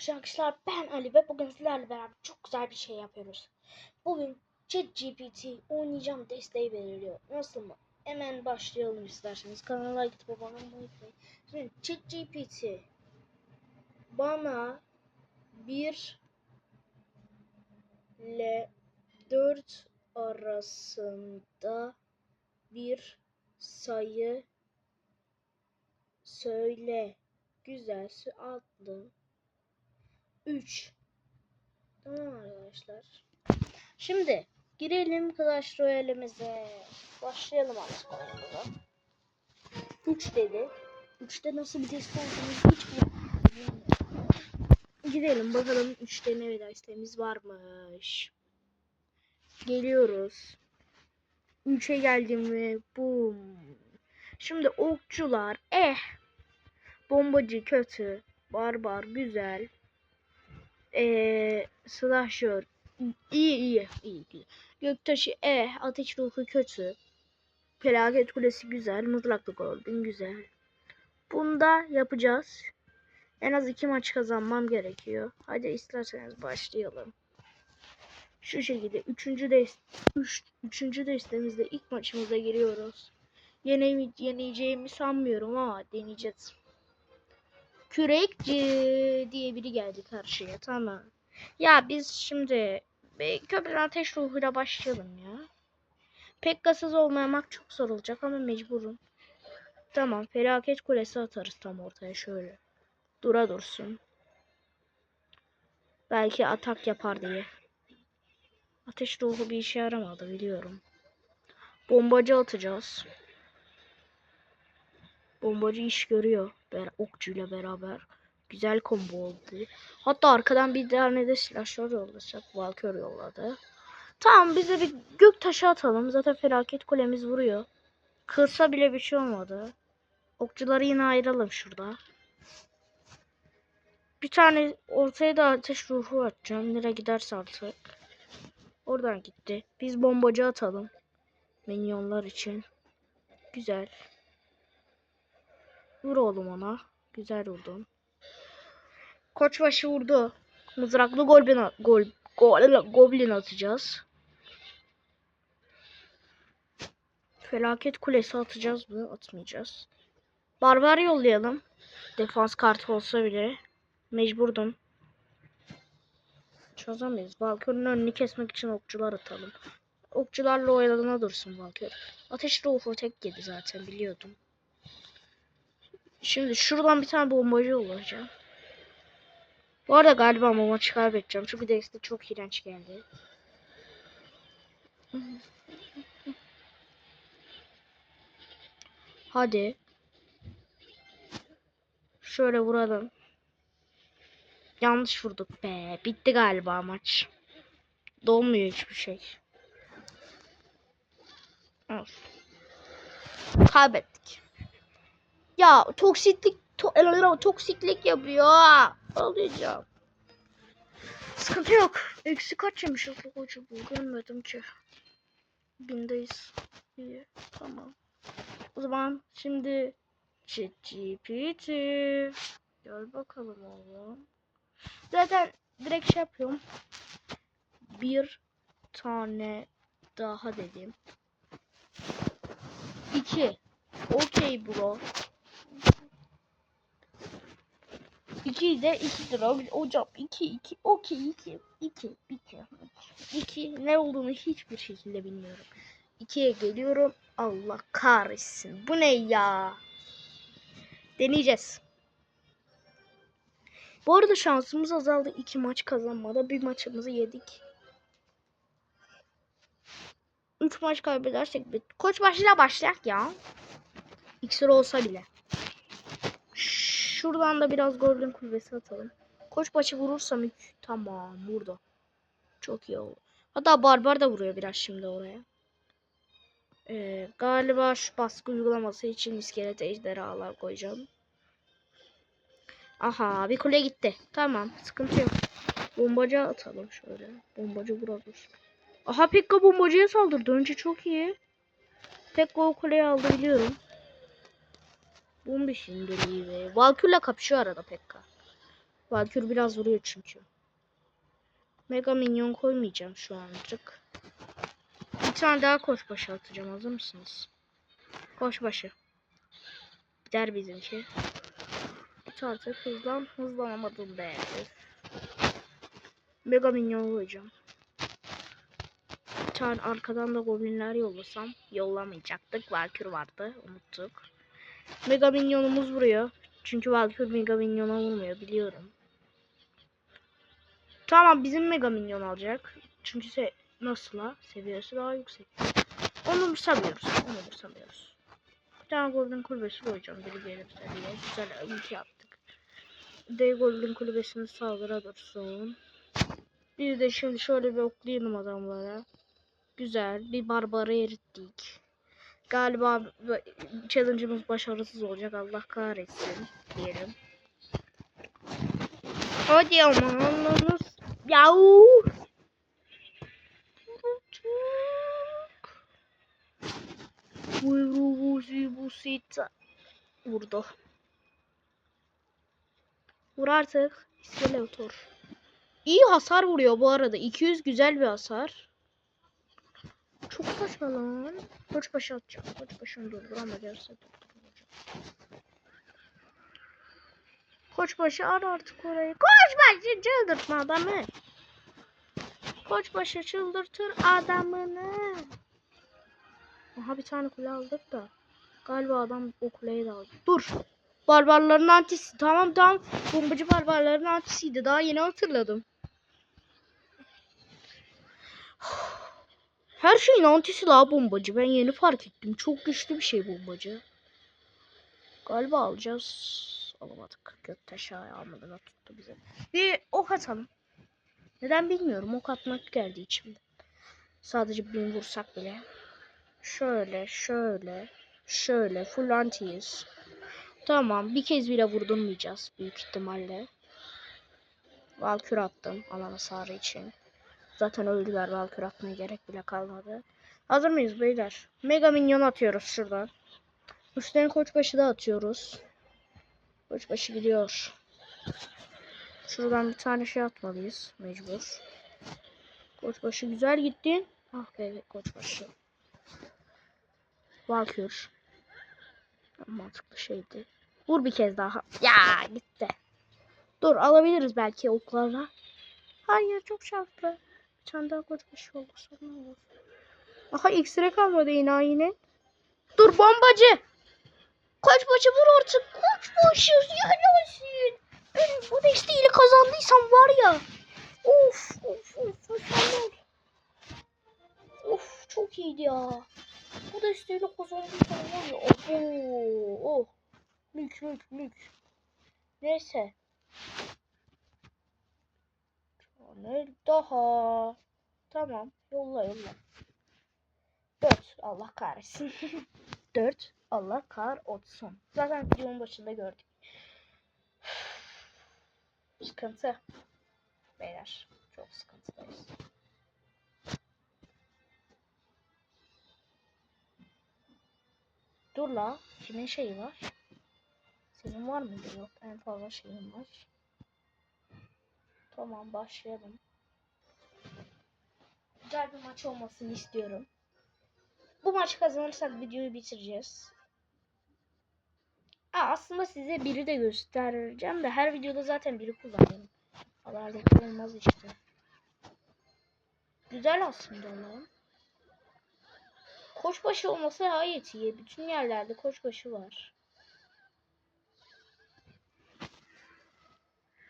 Merhaba arkadaşlar ben Ali ve bugün sizlerle beraber çok güzel bir şey yapıyoruz. Bugün ChatGPT oynayacağım desteği veriliyor. Nasıl mı? Hemen başlayalım isterseniz. Kanala gidip abone olmayı unutmayın. Şimdi ChatGPT bana 1 ile 4 arasında bir sayı söyle. Güzel adlı 3 Tamam arkadaşlar. Şimdi girelim Clash Royale'imize. Başlayalım artık oyunumuza. 3 dedi. 3'te nasıl bir deste olduğunu hiç bilmiyorum. Gidelim bakalım 3'te ne destemiz varmış. Geliyoruz. 3'e geldim mi? Boom. Şimdi okçular eh Bombacı kötü. Barbar güzel. Ee, slasher iyi iyi iyi. iyi. Göktaşı eh ateş ruhu kötü. Felaket kulesi güzel. Mızraklı golden güzel. Bunda yapacağız. En az iki maç kazanmam gerekiyor. Hadi isterseniz başlayalım. Şu şekilde üçüncü dest üç, üçüncü destemizde ilk maçımıza giriyoruz. Yene, yeneceğimi sanmıyorum ama deneyeceğiz. Kürekçi diye biri geldi karşıya. Tamam. Ya biz şimdi bir köprü ateş ruhuyla başlayalım ya. Pekkasız olmamak çok zor olacak ama mecburum. Tamam. Felaket kulesi atarız tam ortaya şöyle. Dura dursun. Belki atak yapar diye. Ateş ruhu bir işe yaramadı biliyorum. Bombacı atacağız. Bombacı iş görüyor. Ber okçuyla beraber. Güzel combo oldu. Hatta arkadan bir tane de silahşör yollasak. Valkör yolladı. Tamam bize bir gök taşı atalım. Zaten felaket kulemiz vuruyor. Kırsa bile bir şey olmadı. Okçuları yine ayıralım şurada. Bir tane ortaya da ateş ruhu atacağım. Nereye giderse artık. Oradan gitti. Biz bombacı atalım. Minyonlar için. Güzel. Vur oğlum ona. Güzel vurdun. Koçbaşı vurdu. Mızraklı goblin gol, gol, goblin atacağız. Felaket kulesi atacağız mı? Atmayacağız. Barbar yollayalım. Defans kartı olsa bile. Mecburdum. Çözemeyiz. Valkör'ün önünü kesmek için okçular atalım. Okçularla oyaladığına dursun Valkör. Ateş ruhu tek yedi zaten biliyordum. Şimdi şuradan bir tane bombacı olacağım. Bu arada galiba bu maçı kaybedeceğim. Çünkü Dex'te çok iğrenç geldi. Hadi. Şöyle vuralım. Yanlış vurduk be. Bitti galiba maç. Dolmuyor hiçbir şey. Olsun. Kaybettik. Ya toksiklik to toksiklik yapıyor. Alacağım. Sıkıntı yok. Eksi kaç yemiş bu? Görmedim ki. Bindeyiz. İyi. Tamam. O zaman şimdi ChatGPT. Gel bakalım oğlum. Zaten direkt şey yapıyorum. Bir tane daha dedim. İki. Okey bro. 2 de 2 lira. Hocam 2 2 okey 2 2 2 2 ne olduğunu hiçbir şekilde bilmiyorum. 2'ye geliyorum. Allah kahretsin. Bu ne ya? Deneyeceğiz. Bu arada şansımız azaldı. 2 maç kazanmada. Bir maçımızı yedik. 3 maç kaybedersek bit. Koç başıyla başlayak ya. İksir olsa bile. Şuradan da biraz golden kulübesi atalım. Koçbaşı vurursam hiç tamam burada. Çok iyi oldu. Hatta barbar da vuruyor biraz şimdi oraya. Ee, galiba şu baskı uygulaması için iskelet ejderhalar koyacağım. Aha bir kule gitti. Tamam sıkıntı yok. Bombacı atalım şöyle. Bombacı vuralım. Aha Pekka bombacıya saldırdı. Önce çok iyi. Pekka o kuleyi aldı biliyorum. Bum bir şimdiliği ve Valkür'le kapışıyor arada Pekka. Valkür biraz vuruyor çünkü. Mega minyon koymayacağım şu anlık. Bir tane daha koçbaşı atacağım. Hazır mısınız? Koçbaşı. Gider bizimki. Git artık hızlan. Hızlanamadım be. Mega minyon koyacağım. Bir tane arkadan da goblinler yollasam. Yollamayacaktık. Valkür vardı. Unuttuk. Mega minyonumuz vuruyor. Çünkü Valkür mega minyona vurmuyor. Biliyorum. Tamam bizim mega minyon alacak. Çünkü se nasıl la? Seviyesi daha yüksek. Onu umursamıyoruz. Onu umursamıyoruz. Bir tane Golden kulübesi koyacağım. Biri gelirse diye. Güzel ulti yaptık. De Golden kulübesini saldırı dursun. Bir de şimdi şöyle bir oklayalım adamlara. Güzel. Bir barbarı erittik. Galiba challenge'ımız başarısız olacak. Allah kahretsin diyelim. Hadi ama anlamız. Yahu. Buyruğu bu sita. Vurdu. Vur artık. İskeletor. İyi hasar vuruyor bu arada. 200 güzel bir hasar. Çok saçma lan. Koç başı atacağım. Koç başını durduramayacaksa durdurmayacağım. Koç başı ar artık orayı. Koç başı çıldırtma adamı. Koç başı çıldırtır adamını. Aha bir tane kule aldık da. Galiba adam o kuleyi de aldı. Dur. Barbarların antisi. Tamam tamam. Bombacı barbarların antisiydi. Daha yeni hatırladım. Her şeyin antisi la bombacı. Ben yeni fark ettim. Çok güçlü bir şey bombacı. Galiba alacağız. Alamadık. Göktaşı almadan tuttu bize. Bir ok atalım. Neden bilmiyorum. Ok atmak geldi içimde. Sadece bin vursak bile. Şöyle, şöyle, şöyle. Full antiyiz. Tamam. Bir kez bile vurdurmayacağız büyük ihtimalle. Valkür attım alan hasarı için. Zaten öldüler. Valkür atmaya gerek bile kalmadı. Hazır mıyız beyler? Mega minyon atıyoruz şuradan. Üstlerine koçbaşı da atıyoruz. Koçbaşı gidiyor. Şuradan bir tane şey atmalıyız. Mecbur. Koçbaşı güzel gitti. Ah be koçbaşı. Valkür. Mantıklı şeydi. Vur bir kez daha. Ya gitti. Dur alabiliriz belki oklarla. Hayır çok şanslı. Bir tane daha koçbaşı oldu sonra olur. Aha X-ray kalmadı yine yine. Dur bombacı. Koçbaşı vur artık. Koçbaşı yanıyorsun. Ben bu desteğiyle kazandıysam var ya. Of of of mükemmel. Of çok iyiydi ya. Bu desteğiyle kazandıysam var ya. Abo. Oh. Mük mük mük. Neyse. Ne daha? Tamam. Yolla yolla. Dört. Allah kahretsin. Dört. Allah kar olsun. Zaten videonun başında gördük. Sıkıntı. Beyler. Çok sıkıntıdayız. Dur la. Kimin şeyi var? Senin var mıydı? Yok. En fazla şeyim var. Tamam başlayalım. Güzel bir maç olmasını istiyorum. Bu maçı kazanırsak videoyu bitireceğiz. Aa, aslında size biri de göstereceğim de her videoda zaten biri kullanıyorum. Haberdeki olmaz işte. Güzel aslında lan. Koçbaşı olması gayet iyi. Bütün yerlerde koçbaşı var.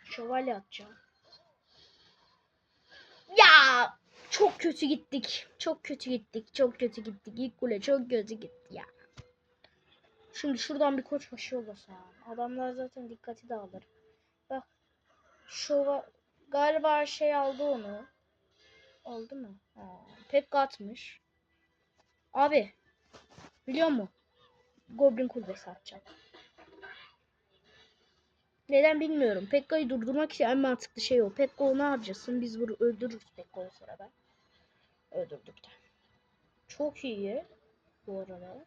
Şövalye atacağım. Ya çok kötü gittik. Çok kötü gittik. Çok kötü gittik. İlk kule çok kötü gitti ya. Şimdi şuradan bir koçbaşı yollasam. Adamlar zaten dikkati dağılır. Bak. Şova galiba şey aldı onu. Aldı mı? Ha, pek atmış. Abi. Biliyor musun? Goblin kulübesi atacağım. Neden bilmiyorum. Pekka'yı durdurmak için en mantıklı şey o. Pekka onu harcasın. Biz bunu öldürürüz Pekka'yı sırada. Öldürdük de. Çok iyi. Bu arada.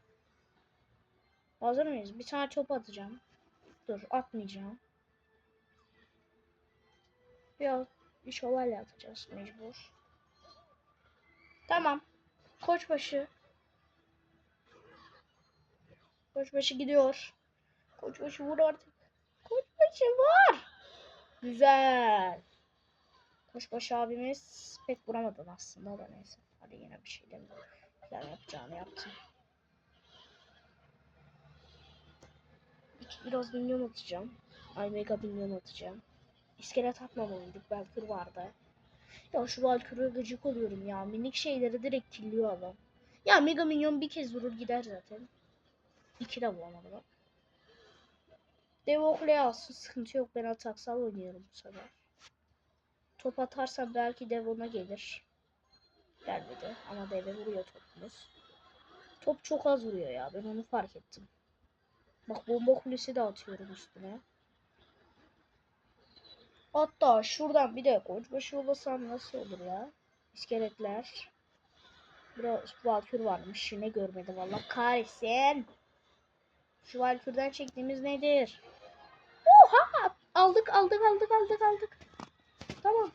Hazır mıyız? Bir tane top atacağım. Dur atmayacağım. Yok bir şövalye atacağız mecbur. Tamam. Koçbaşı. Koçbaşı gidiyor. Koçbaşı vur artık. Koçbaşı vur. Güzel. Koçbaşı abimiz pek vuramadın aslında da neyse. Hadi yine bir şey demiyorum. Güzel yapacağını yaptım. Biraz minyon atacağım. Ay mega minyon atacağım. İskelet atmamalıydık. Valkür vardı. Ya şu Valkür'e gıcık oluyorum ya. Minik şeyleri direkt killiyor adam. Ya mega minyon bir kez vurur gider zaten. İki de vuramadı bak. Dev Oakley alsın sıkıntı yok. Ben ataksal oynuyorum bu sefer. Top atarsam belki dev ona gelir. Gelmedi ama deve vuruyor topumuz. Top çok az vuruyor ya. Ben onu fark ettim. Bak bomba kulesi de atıyorum üstüne. Hatta şuradan bir de koçbaşı yollasam nasıl olur ya? İskeletler. Biraz valkür varmış. Yine görmedi valla. Kahretsin. Şu valkürden çektiğimiz nedir? Oha! Aldık aldık aldık aldık aldık. Tamam.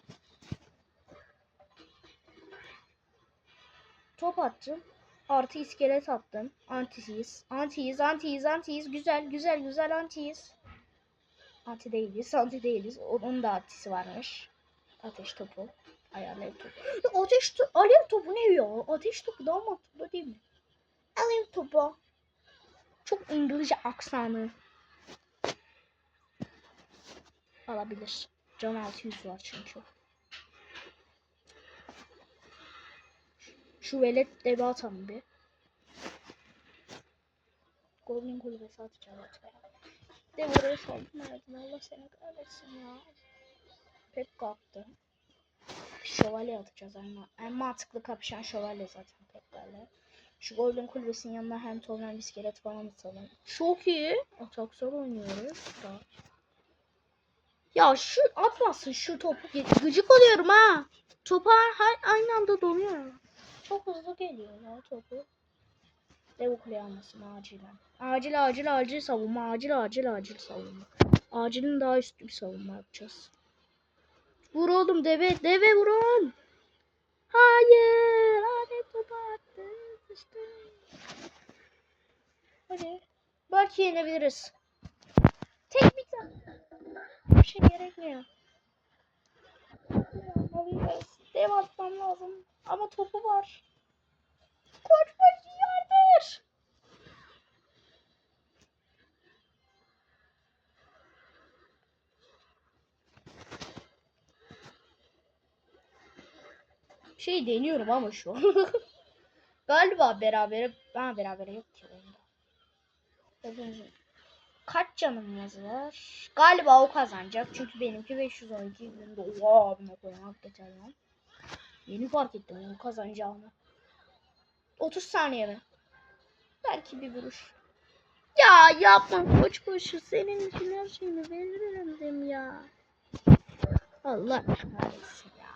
Top attım. Artı iskelet attım. Antiyiz. Antiyiz, antiyiz, antiyiz. Güzel, güzel, güzel antiyiz. Anti değiliz, anti değiliz. Onun da antisi varmış. Ateş topu. Ay alev topu. Ya ateş topu, alev topu ne ya? Ateş topu daha mantıklı değil mi? Alev topu. Çok İngilizce aksanı. Alabilir. Can 600 var çünkü. Şu velet devi atalım bir. Goblin kulübesi atacağım artık. De buraya saldım. Allah seni kahretsin ya. Pek kalktı. Şövalye atacağız ama. En mantıklı kapışan şövalye zaten pek böyle. Şu Golden Kulübesi'nin yanına hem hem iskelet falan atalım. Çok iyi. Ataksal oynuyoruz. Da. Ya şu atmasın şu topu. Gıcık oluyorum ha. Topa ha- aynı anda donuyor. Çok hızlı geliyor ya topu. Dev kuleye almasın acilen. Acil acil acil savunma. Acil acil acil savunma. Acilin daha üstü bir savunma yapacağız. Vur oğlum deve deve vurun. Hayır. Lanet topu attı. Sıçtı. Hadi. Belki yenebiliriz. Tek bir tane. Bir şey gerekmiyor. Dev atmam lazım. Ama topu var. Koçbaşı yardır. Şey deniyorum ama şu an. Galiba beraber ben beraber yok ki oyunda. Kaç canımız var? Galiba o kazanacak. Çünkü benimki 512 günde. Oha abime koyun hakikaten lan. Yeni fark ettim onu kazanacağını. 30 saniye mi? Belki bir vuruş. Ya yapma koç koşu. Senin için her şeyini veririm ya. Allah kahretsin ya.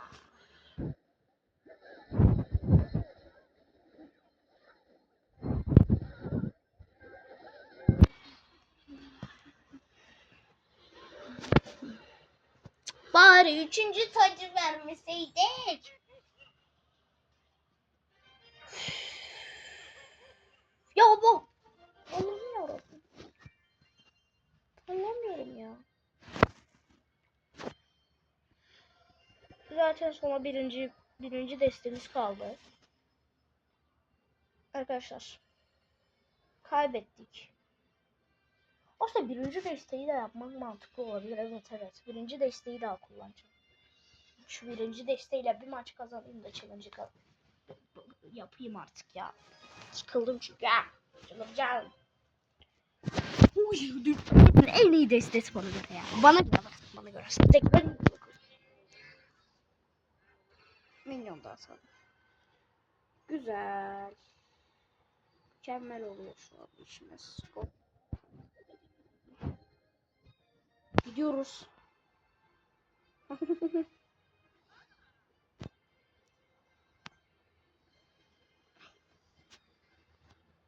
Bari üçüncü tacı vermeseydik. Ya bu. Allah'ım yarabbim. Anlamıyorum ya. Zaten sonra birinci birinci destemiz kaldı. Arkadaşlar. Kaybettik. Aslında birinci desteği de yapmak mantıklı olabilir. Evet evet. Birinci desteği daha kullanacağım. Şu birinci desteğiyle bir maç kazanayım da challenge'ı kaz- yapayım artık ya. Sıkıldım çünkü ya. Çıldıracağım. Uy, en iyi destesi bana göre ya. Bana göre bana göre. Tek ben Minyon da atalım. Güzel. Mükemmel oluyor şu an işimiz. Go. Gidiyoruz.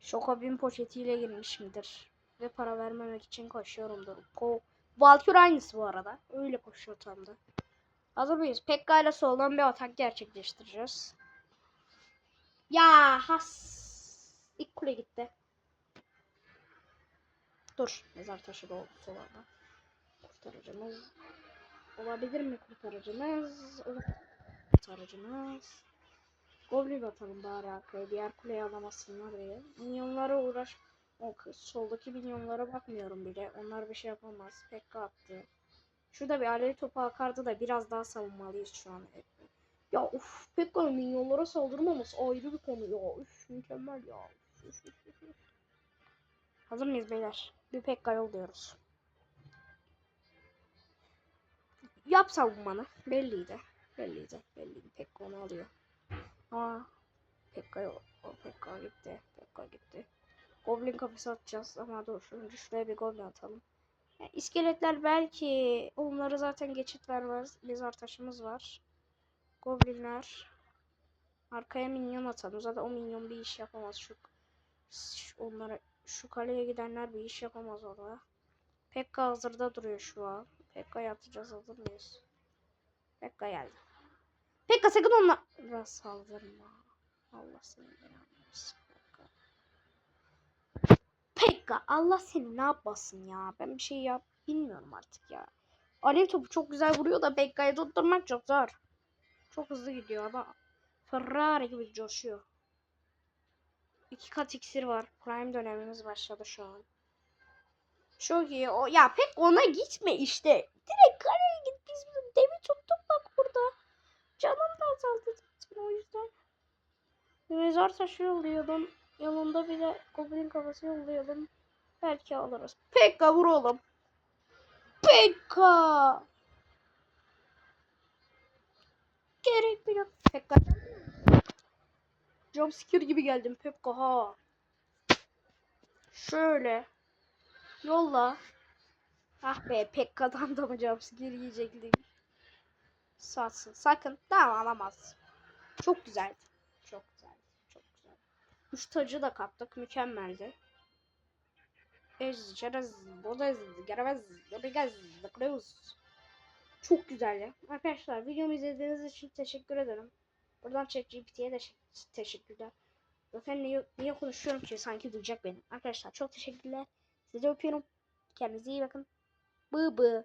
Şokabin poşetiyle girmişimdir. Ve para vermemek için koşuyorumdur. Ko Valkür aynısı bu arada. Öyle koşuyor tam da. Hazır mıyız? Pekka ile soldan bir atak gerçekleştireceğiz. Ya has. İlk kule gitti. Dur. Mezar taşı da oldu solanda. Kurtarıcımız. Olabilir mi kurtarıcımız? Olur. Kurtarıcımız. Goblin atalım bari arkaya. Diğer kuleyi alamasınlar diye. Minyonlara uğraş. O kız. Soldaki minyonlara bakmıyorum bile. Onlar bir şey yapamaz. Pekka attı. Şurada bir alev topu akardı da biraz daha savunmalıyız şu an. Ya uf Pekka'nın minyonlara saldırmaması ayrı bir konu ya. Üf mükemmel ya. Hazır mıyız beyler? Bir Pekka yolluyoruz. Yap savunmanı. Belliydi. Belliydi. Belliydi. Pekka onu alıyor. Aa. Pekka. O Pekka gitti. Pekka gitti. Goblin kafesi atacağız ama dur. Önce şuraya bir goblin atalım. Ya, iskeletler belki onları zaten geçit vermez. Mezar taşımız var. Goblinler. Arkaya minyon atalım. Zaten o minyon bir iş yapamaz. Şu, şu onlara şu kaleye gidenler bir iş yapamaz orada. Pekka hazırda duruyor şu an. Pekka atacağız hazır mıyız? Pekka geldi. Pekka sakın onlara saldırma. Allah seni Pekka. Pekka Allah seni ne yapmasın ya. Ben bir şey yap bilmiyorum artık ya. Alev topu çok güzel vuruyor da Pekka'yı tutturmak çok zor. Çok hızlı gidiyor ama Ferrari gibi coşuyor. İki kat iksir var. Prime dönemimiz başladı şu an. Çok iyi. O ya pek ona gitme işte. Direkt kaleye git. Biz devi tuttuk bak burada. Canım da azaldı o yüzden. Mezar taşı yolluyordum. Yanında bir de goblin kafası yolluyordum. Belki alırız. Pekka vur oğlum. Pekka. Gerek bile. Pekka. Jumpscare gibi geldim Pekka ha. Şöyle. Yolla. Ah be Pekka'dan da mı jumpscare yiyecektik? Satsın. Sakın. Tamam alamaz. Çok güzeldi. Çok güzeldi. Çok güzel. Üç tacı da kaptık. Mükemmeldi. Ez, çerez, bozez, gerevez, yapacağız, yapıyoruz. Çok güzeldi. Arkadaşlar videomu izlediğiniz için teşekkür ederim. Buradan ChatGPT'ye de şe- teşekkürler. Zaten niye, niye konuşuyorum ki sanki duyacak beni. Arkadaşlar çok teşekkürler. Sizi öpüyorum. Kendinize iyi bakın. Bı bı.